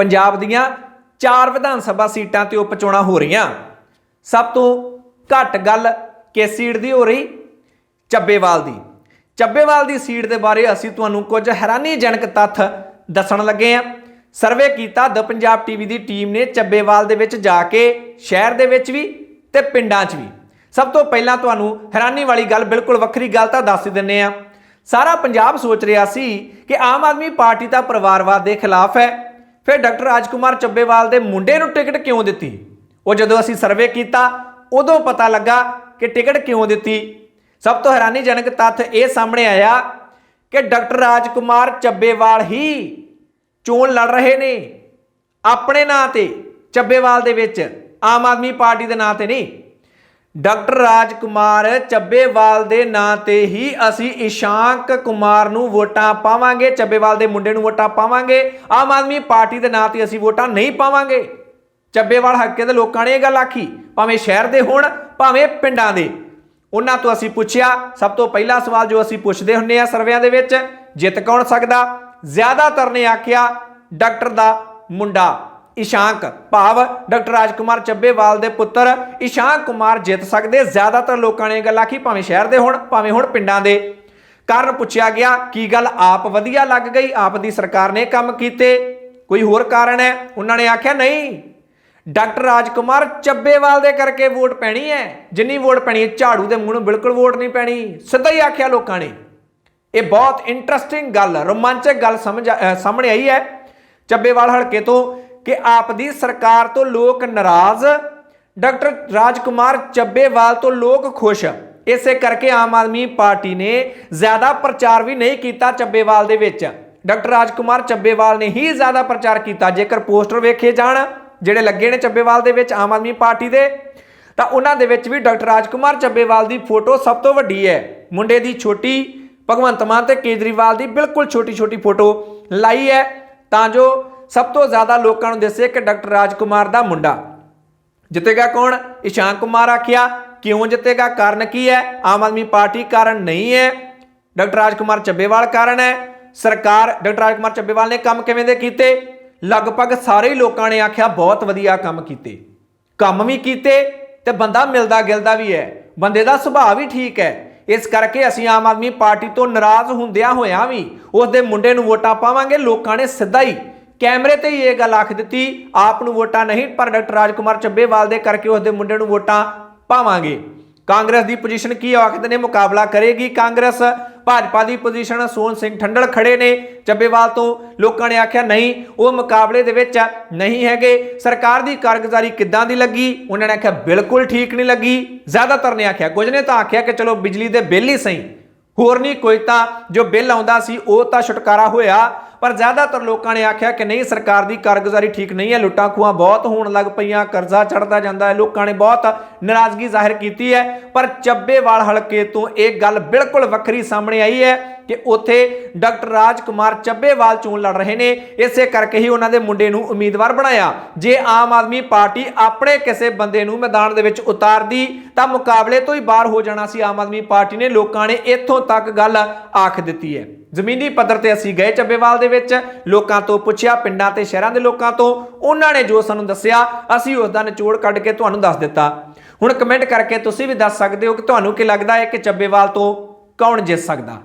ਪੰਜਾਬ ਦੀਆਂ ਚਾਰ ਵਿਧਾਨ ਸਭਾ ਸੀਟਾਂ ਤੇ ਉਪ ਚੋਣਾਂ ਹੋ ਰਹੀਆਂ। ਸਭ ਤੋਂ ਘੱਟ ਗੱਲ ਕਿਸ ਸੀਟ ਦੀ ਹੋ ਰਹੀ? ਚੱਬੇਵਾਲ ਦੀ। ਚੱਬੇਵਾਲ ਦੀ ਸੀਟ ਦੇ ਬਾਰੇ ਅਸੀਂ ਤੁਹਾਨੂੰ ਕੁਝ ਹੈਰਾਨੀਜਨਕ ਤੱਥ ਦੱਸਣ ਲੱਗੇ ਹਾਂ। ਸਰਵੇ ਕੀਤਾ ਦ ਪੰਜਾਬ ਟੀਵੀ ਦੀ ਟੀਮ ਨੇ ਚੱਬੇਵਾਲ ਦੇ ਵਿੱਚ ਜਾ ਕੇ, ਸ਼ਹਿਰ ਦੇ ਵਿੱਚ ਵੀ ਤੇ ਪਿੰਡਾਂ 'ਚ ਵੀ। ਸਭ ਤੋਂ ਪਹਿਲਾਂ ਤੁਹਾਨੂੰ ਹੈਰਾਨੀ ਵਾਲੀ ਗੱਲ, ਬਿਲਕੁਲ ਵੱਖਰੀ ਗੱਲ ਤਾਂ ਦੱਸ ਹੀ ਦਿੰਨੇ ਆ ਸਾਰਾ ਪੰਜਾਬ ਸੋਚ ਰਿਹਾ ਸੀ ਕਿ ਆਮ ਆਦਮੀ ਪਾਰਟੀ ਤਾਂ ਪਰਿਵਾਰਵਾਦ ਦੇ ਖਿਲਾਫ ਹੈ। ਫਿਰ ਡਾਕਟਰ ਰਾਜਕੁਮਾਰ ਚੱਬੇਵਾਲ ਦੇ ਮੁੰਡੇ ਨੂੰ ਟਿਕਟ ਕਿਉਂ ਦਿੱਤੀ? ਉਹ ਜਦੋਂ ਅਸੀਂ ਸਰਵੇ ਕੀਤਾ, ਉਦੋਂ ਪਤਾ ਲੱਗਾ ਕਿ ਟਿਕਟ ਕਿਉਂ ਦਿੱਤੀ। ਸਭ ਤੋਂ ਹੈਰਾਨੀਜਨਕ ਤੱਥ ਇਹ ਸਾਹਮਣੇ ਆਇਆ ਕਿ ਡਾਕਟਰ ਰਾਜਕੁਮਾਰ ਚੱਬੇਵਾਲ ਹੀ ਚੋਣ ਲੜ ਰਹੇ ਨੇ। ਆਪਣੇ ਨਾਂ ਤੇ, ਚੱਬੇਵਾਲ ਦੇ ਵਿੱਚ, ਆਮ ਆਦਮੀ ਪਾਰਟੀ ਦੇ ਨਾਂ ਤੇ ਨਹੀਂ। ਡਾਕਟਰ ਰਾਜਕੁਮਾਰ ਚੱਬੇਵਾਲ ਦੇ ਨਾਂ ਤੇ ਹੀ ਅਸੀਂ ਇਸ਼ਾਂਕ ਕੁਮਾਰ ਨੂੰ ਵੋਟਾਂ ਪਾਵਾਂਗੇ, ਚੱਬੇਵਾਲ ਦੇ ਮੁੰਡੇ ਨੂੰ ਵੋਟਾਂ ਪਾਵਾਂਗੇ। ਆਮ ਆਦਮੀ ਪਾਰਟੀ ਦੇ ਨਾਂ ਤੇ ਅਸੀਂ ਵੋਟਾਂ ਨਹੀਂ ਪਾਵਾਂਗੇ। ਚੱਬੇਵਾਲ ਹਲਕੇ ਦੇ ਲੋਕਾਂ ਨੇ ਇਹ ਗੱਲ ਆਖੀ, ਭਾਵੇਂ ਸ਼ਹਿਰ ਦੇ ਹੋਣ, ਭਾਵੇਂ ਪਿੰਡਾਂ ਦੇ। ਉਹਨਾਂ ਤੋਂ ਅਸੀਂ ਪੁੱਛਿਆ, ਸਭ ਤੋਂ ਪਹਿਲਾ ਸਵਾਲ ਜੋ ਅਸੀਂ ਪੁੱਛਦੇ ਹੁੰਨੇ ਆ ਸਰਵਿਆਂ ਦੇ ਵਿੱਚ, ਜਿੱਤ ਕੌਣ ਸਕਦਾ? ਜ਼ਿਆਦਾਤਰ ਨੇ ਆਖਿਆ ਡਾਕਟਰ ਦਾ ਮੁੰਡਾ। ਇਸ਼ਾਂਕ ਭਾਵ ਡਾਕਟਰ ਰਾਜਕੁਮਾਰ ਚੱਬੇਵਾਲ ਦੇ ਪੁੱਤਰ ਇਸ਼ਾਂਕ ਕੁਮਾਰ ਜਿੱਤ ਸਕਦੇ। ਜ਼ਿਆਦਾਤਰ ਲੋਕਾਂ ਨੇ ਇਹ ਗੱਲ ਆਖੀ, ਭਾਵੇਂ ਸ਼ਹਿਰ ਦੇ ਹੋਣ, ਭਾਵੇਂ ਹੁਣ ਪਿੰਡਾਂ ਦੇ। ਕਾਰਨ ਪੁੱਛਿਆ ਗਿਆ, ਕੀ ਗੱਲ ਆਪ ਵਧੀਆ ਲੱਗ ਗਈ? ਆਪ ਦੀ ਸਰਕਾਰ ਨੇ ਕੰਮ ਕੀਤੇ। ਕੋਈ ਹੋਰ ਕਾਰਨ ਹੈ? ਉਹਨਾਂ ਨੇ ਆਖਿਆ, ਨਹੀਂ। ਡਾਕਟਰ ਰਾਜਕੁਮਾਰ ਚੱਬੇਵਾਲ ਦੇ ਕਰਕੇ ਵੋਟ ਪੈਣੀ ਹੈ। ਜਿੰਨੀ ਵੋਟ ਪੈਣੀ ਹੈ, ਝਾੜੂ ਦੇ ਮੂੰਹ ਨੂੰ ਬਿਲਕੁਲ ਵੋਟ ਨਹੀਂ ਪੈਣੀ। ਸਿੱਧਾ ਹੀ ਆਖਿਆ ਲੋਕਾਂ ਨੇ। ਇਹ ਬਹੁਤ ਇੰਟਰਸਟਿੰਗ ਗੱਲ, ਰੋਮਾਂਚਕ ਗੱਲ ਸਮਝ ਸਾਹਮਣੇ ਆਈ ਹੈ। ਚੱਬੇਵਾਲ ਹਲਕੇ ਤੋਂ ਕਿ ਆਪ ਦੀ ਸਰਕਾਰ ਤੋਂ ਲੋਕ ਨਾਰਾਜ਼, ਡਾਕਟਰ ਰਾਜਕੁਮਾਰ ਚੱਬੇਵਾਲ ਤੋਂ ਲੋਕ ਖੁਸ਼। ਇਸੇ ਕਰਕੇ ਆਮ ਆਦਮੀ ਪਾਰਟੀ ਨੇ ਜ਼ਿਆਦਾ ਪ੍ਰਚਾਰ ਵੀ ਨਹੀਂ ਕੀਤਾ ਚੱਬੇਵਾਲ ਦੇ ਵਿੱਚ। ਡਾਕਟਰ ਰਾਜਕੁਮਾਰ ਚੱਬੇਵਾਲ ਨੇ ਹੀ ਜ਼ਿਆਦਾ ਪ੍ਰਚਾਰ ਕੀਤਾ। ਜੇਕਰ ਪੋਸਟਰ ਵੇਖੇ ਜਾਣ, ਜਿਹੜੇ ਲੱਗੇ ਨੇ ਚੱਬੇਵਾਲ ਦੇ ਵਿੱਚ ਆਮ ਆਦਮੀ ਪਾਰਟੀ ਦੇ, ਤਾਂ ਉਹਨਾਂ ਦੇ ਵਿੱਚ ਵੀ ਡਾਕਟਰ ਰਾਜਕੁਮਾਰ ਚੱਬੇਵਾਲ ਦੀ ਫੋਟੋ ਸਭ ਤੋਂ ਵੱਡੀ ਹੈ। ਮੁੰਡੇ ਦੀ ਛੋਟੀ, ਭਗਵੰਤ ਮਾਨ ਤੇ ਕੇਜਰੀਵਾਲ ਦੀ ਬਿਲਕੁਲ ਛੋਟੀ ਛੋਟੀ ਫੋਟੋ ਲਾਈ ਹੈ। ਤਾਂ ਜੋ ਸਭ ਤੋਂ ਜ਼ਿਆਦਾ ਲੋਕਾਂ ਨੂੰ ਦੱਸੇ ਕਿ ਡਾਕਟਰ ਰਾਜਕੁਮਾਰ ਦਾ ਮੁੰਡਾ। ਜਿੱਤੇਗਾ ਕੌਣ? ਇਸ਼ਾਨ ਕੁਮਾਰ ਆਖਿਆ। ਕਿਉਂ ਜਿੱਤੇਗਾ? ਕਾਰਨ ਕੀ ਹੈ? ਆਮ ਆਦਮੀ ਪਾਰਟੀ ਕਾਰਨ ਨਹੀਂ ਹੈ। ਡਾਕਟਰ ਰਾਜਕੁਮਾਰ ਚੱਬੇਵਾਲ ਕਾਰਨ ਹੈ। ਸਰਕਾਰ, ਡਾਕਟਰ ਰਾਜਕੁਮਾਰ ਚੱਬੇਵਾਲ ਨੇ ਕੰਮ ਕਿਵੇਂ ਦੇ ਕੀਤੇ? ਲਗਭਗ ਸਾਰੇ ਹੀ ਲੋਕਾਂ ਨੇ ਆਖਿਆ, ਬਹੁਤ ਵਧੀਆ ਕੰਮ ਕੀਤੇ। ਕੰਮ ਵੀ ਕੀਤੇ ਤੇ ਬੰਦਾ ਮਿਲਦਾ ਗਿਲਦਾ ਵੀ ਹੈ। ਬੰਦੇ ਦਾ ਸੁਭਾਅ ਵੀ ਠੀਕ ਹੈ। ਇਸ ਕਰਕੇ ਅਸੀਂ ਆਮ ਆਦਮੀ ਪਾਰਟੀ ਤੋਂ ਨਾਰਾਜ਼ ਹੁੰਦਿਆਂ ਹੋਇਆਂ ਵੀ ਉਸ ਦੇ ਮੁੰਡੇ ਨੂੰ ਵੋਟਾਂ ਪਾਵਾਂਗੇ। ਲੋਕਾਂ ਨੇ ਸਿੱਧਾ ਹੀ ਕੈਮਰੇ ਤੇ ਹੀ ਇਹ ਗੱਲ ਆਖ ਦਿੱਤੀ, ਆਪ ਨੂੰ ਵੋਟਾਂ ਨਹੀਂ, ਪਰ ਡਾਕਟਰ ਰਾਜਕੁਮਾਰ ਚੱਬੇਵਾਲ ਦੇ ਕਰਕੇ ਉਸ ਦੇ ਮੁੰਡੇ ਨੂੰ ਵੋਟਾਂ ਪਾਵਾਂਗੇ। ਕਾਂਗਰਸ ਦੀ ਪੋਜੀਸ਼ਨ ਕੀ ਹੈ? ਆਖਦੇ ਨੇ, ਮੁਕਾਬਲਾ ਕਰੇਗੀ ਕਾਂਗਰਸ। ਭਾਜਪਾ ਦੀ ਪੋਜੀਸ਼ਨ ਸੋਨ ਸਿੰਘ ਠੰਡਲ ਖੜੇ ਨੇ। ਚੱਬੇਵਾਲ ਤੋਂ ਲੋਕਾਂ ਨੇ ਆਖਿਆ, ਨਹੀਂ, ਉਹ ਮੁਕਾਬਲੇ ਦੇ ਵਿੱਚ ਨਹੀਂ ਹੈਗੇ। ਸਰਕਾਰ ਦੀ ਕਾਰਗੁਜ਼ਾਰੀ ਕਿੱਦਾਂ ਦੀ ਲੱਗੀ? ਉਹਨਾਂ ਨੇ ਆਖਿਆ, ਬਿਲਕੁਲ ਠੀਕ ਨਹੀਂ ਲੱਗੀ। ਜ਼ਿਆਦਾਤਰ ਨੇ ਆਖਿਆ, ਕੁਝ ਨੇ ਤਾਂ ਆਖਿਆ ਕਿ, ਚਲੋ, ਬਿਜਲੀ ਦੇ ਬਿੱਲ ਹੀ ਸਹੀ। ਹੋਰ ਨਹੀਂ ਕੋਈ ਤਾਂ ਜੋ ਬਿੱਲ ਆਉਂਦਾ ਸੀ, ਉਹ ਤਾਂ ਛੁਟਕਾਰਾ ਹੋਇਆ। ਪਰ ਜ਼ਿਆਦਾਤਰ ਲੋਕਾਂ ਨੇ ਆਖਿਆ ਕਿ ਨਹੀਂ, ਸਰਕਾਰ ਦੀ ਕਾਰਗੁਜ਼ਾਰੀ ਠੀਕ ਨਹੀਂ ਹੈ, ਲੁੱਟਾਂ ਖੂਹਾਂ ਬਹੁਤ ਹੋਣ ਲੱਗ ਪਈਆਂ, ਕਰਜ਼ਾ ਚੜਦਾ ਜਾਂਦਾ ਹੈ। ਲੋਕਾਂ ਨੇ ਬਹੁਤ ਨਾਰਾਜ਼ਗੀ ਜ਼ਾਹਿਰ ਕੀਤੀ ਹੈ। ਪਰ ਚੱਬੇਵਾਲ ਹਲਕੇ ਤੋਂ ਇਹ ਗੱਲ ਬਿਲਕੁਲ ਵੱਖਰੀ ਸਾਹਮਣੇ ਆਈ ਹੈ ਕਿ ਉੱਥੇ ਡਾਕਟਰ ਰਾਜ ਕੁਮਾਰ ਚੱਬੇਵਾਲ ਚੋਣ ਲੜ ਰਹੇ ਨੇ। ਇਸੇ ਕਰਕੇ ਹੀ ਉਹਨਾਂ ਦੇ ਮੁੰਡੇ ਨੂੰ ਉਮੀਦਵਾਰ ਬਣਾਇਆ। ਜੇ ਆਮ ਆਦਮੀ ਪਾਰਟੀ ਆਪਣੇ ਕਿਸੇ ਬੰਦੇ ਨੂੰ ਮੈਦਾਨ ਦੇ ਵਿੱਚ ਉਤਾਰਦੀ, ਤਾਂ ਮੁਕਾਬਲੇ ਤੋਂ ਹੀ ਬਾਹਰ ਹੋ ਜਾਣਾ ਸੀ ਆਮ ਆਦਮੀ ਪਾਰਟੀ ਨੇ। ਲੋਕਾਂ ਨੇ ਇੱਥੋਂ ਤੱਕ ਗੱਲ ਆਖ ਦਿੱਤੀ ਹੈ। ਜ਼ਮੀਨੀ ਪੱਧਰ ਤੇ ਅਸੀਂ ਗਏ ਚੱਬੇਵਾਲ ਦੇ ਵਿੱਚ, ਲੋਕਾਂ ਤੋਂ ਪੁੱਛਿਆ, ਪਿੰਡਾਂ ਤੇ ਸ਼ਹਿਰਾਂ ਦੇ ਲੋਕਾਂ ਤੋਂ। ਉਹਨਾਂ ਨੇ ਜੋ ਸਾਨੂੰ ਦੱਸਿਆ, ਅਸੀਂ ਉਸ ਦਾ ਨਿਚੋੜ ਕੱਢ ਕੇ ਤੁਹਾਨੂੰ ਦੱਸ ਦਿੱਤਾ। ਹੁਣ ਕਮੈਂਟ ਕਰਕੇ ਤੁਸੀਂ ਵੀ ਦੱਸ ਸਕਦੇ ਹੋ ਕਿ ਤੁਹਾਨੂੰ ਕੀ ਲੱਗਦਾ ਹੈ ਕਿ ਚੱਬੇਵਾਲ ਤੋਂ ਕੌਣ ਜਿੱਤ ਸਕਦਾ।